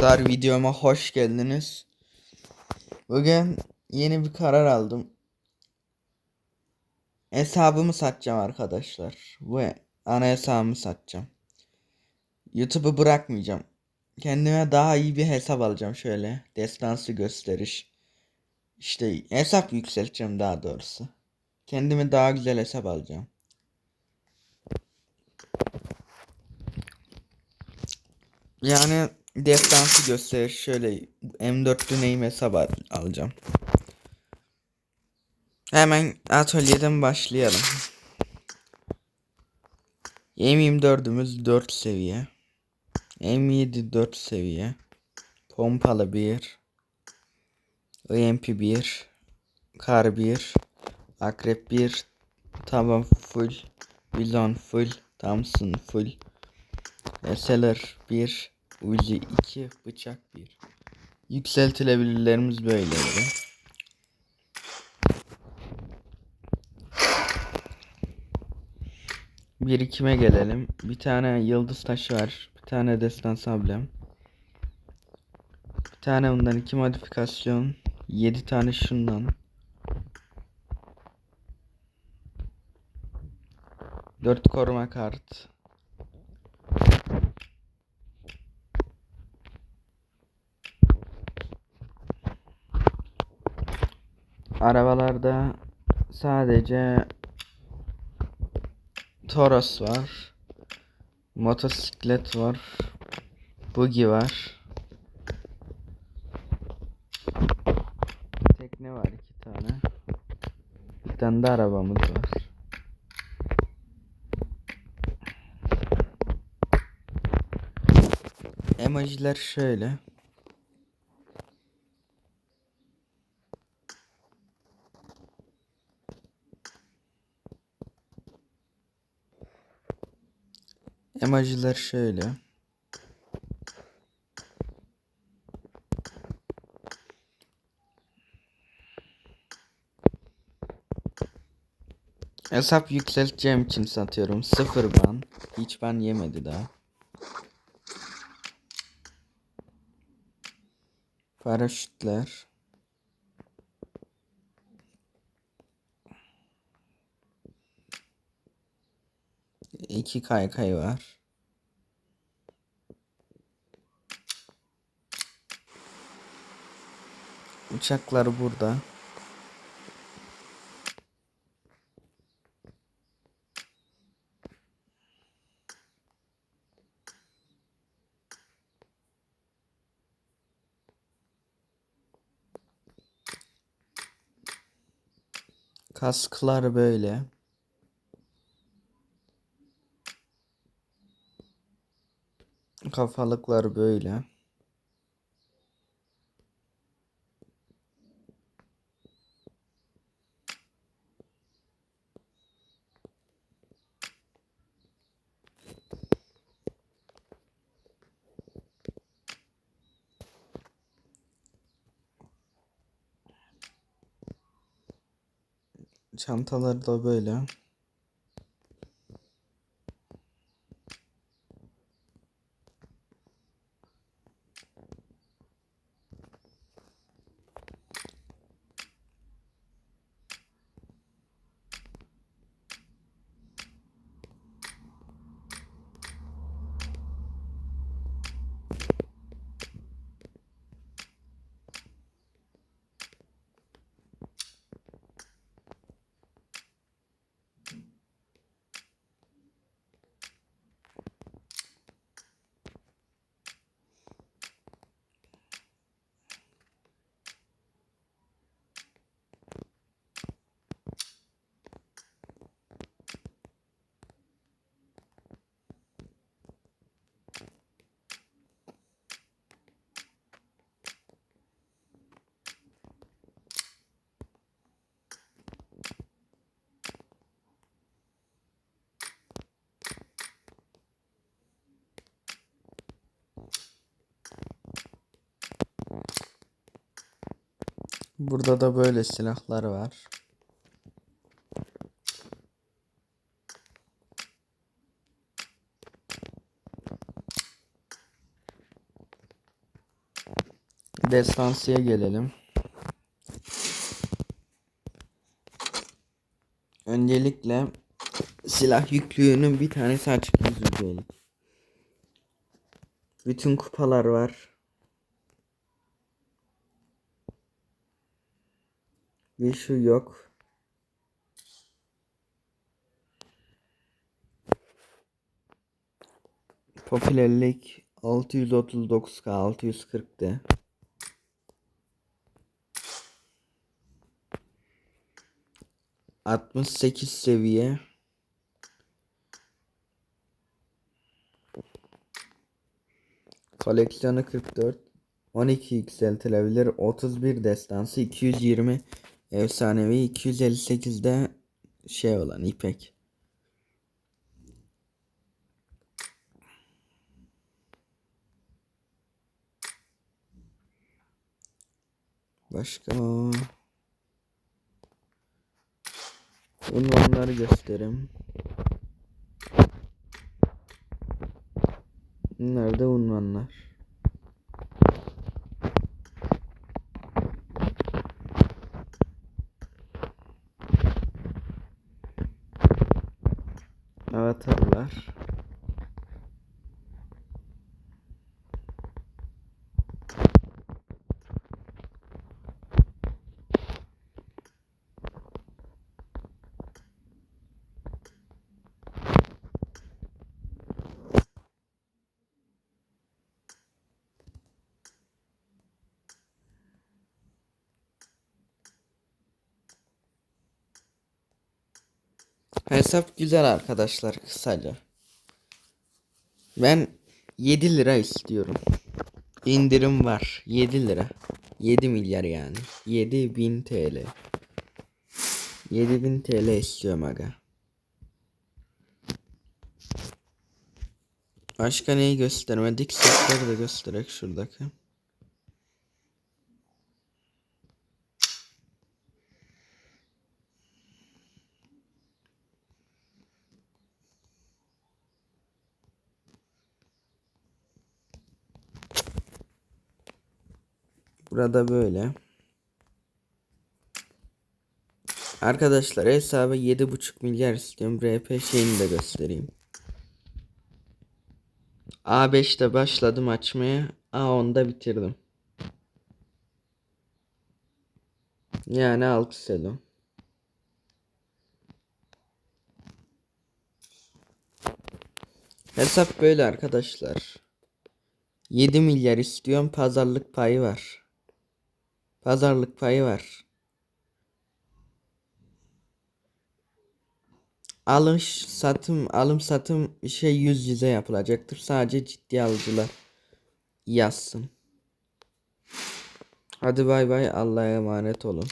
arkadaşlar videoma hoş geldiniz. Bugün yeni bir karar aldım. Hesabımı satacağım arkadaşlar. Bu ana hesabımı satacağım. YouTube'u bırakmayacağım. Kendime daha iyi bir hesap alacağım şöyle. Destansı gösteriş. İşte hesap yükselteceğim daha doğrusu. Kendime daha güzel hesap alacağım. Yani destansı gösteriş şöyle M4 deneyim hesap al- alacağım. Hemen atölyeden başlayalım. M24'ümüz 4 seviye. M7 4 seviye. Pompalı 1. EMP 1. Kar 1. Akrep 1. Taban full. Bizon full. Thompson full. SLR 1. Uzi 2. Bıçak 1. Yükseltilebilirlerimiz böyleydi. Birikime gelelim. Bir tane yıldız taşı var. Bir tane destan sablem. Bir tane bundan iki modifikasyon. 7 tane şundan. 4 koruma kart. Arabalarda sadece Toros var. Motosiklet var. Buggy var. Tekne var iki tane. Bir tane de arabamız var. Emojiler şöyle. Emojiler şöyle. Hesap yükselteceğim için satıyorum. Sıfır ban. Hiç ban yemedi daha. Paraşütler. İki kaykay var. Uçaklar burada. Kasklar böyle. Kafalıklar böyle. Çantalar da böyle. Burada da böyle silahlar var. Destansıya gelelim. Öncelikle silah yüklüğünün bir tanesi açık 100 yücelik. Bütün kupalar var. Bir şu yok. Popülerlik 639k 640'de. Altmış sekiz seviye. Koleksiyonu 44. 12 yükseltilebilir. 31 destansı. 220 efsanevi. 258 de şey olan ipek. Başka unvanları göstereyim. Nerede unvanlar? Avatarlar. Hesap güzel arkadaşlar kısaca. Ben 7 lira istiyorum. İndirim var. 7 lira. 7 milyar yani. 7000 TL. 7000 TL istiyorum aga. Başka neyi göstermedik? Setleri de göstererek şuradaki. Burada böyle. Arkadaşlar hesabı 7.5 milyar istiyorum. RP şeyini de göstereyim. A5'te başladım açmaya. A10'da bitirdim. Yani 6 sezon. Hesap böyle arkadaşlar. 7 milyar istiyorum. Pazarlık payı var. Pazarlık payı var. Alış satım alım satım şey yüz yüze yapılacaktır. Sadece ciddi alıcılar yazsın. Hadi bay bay Allah'a emanet olun.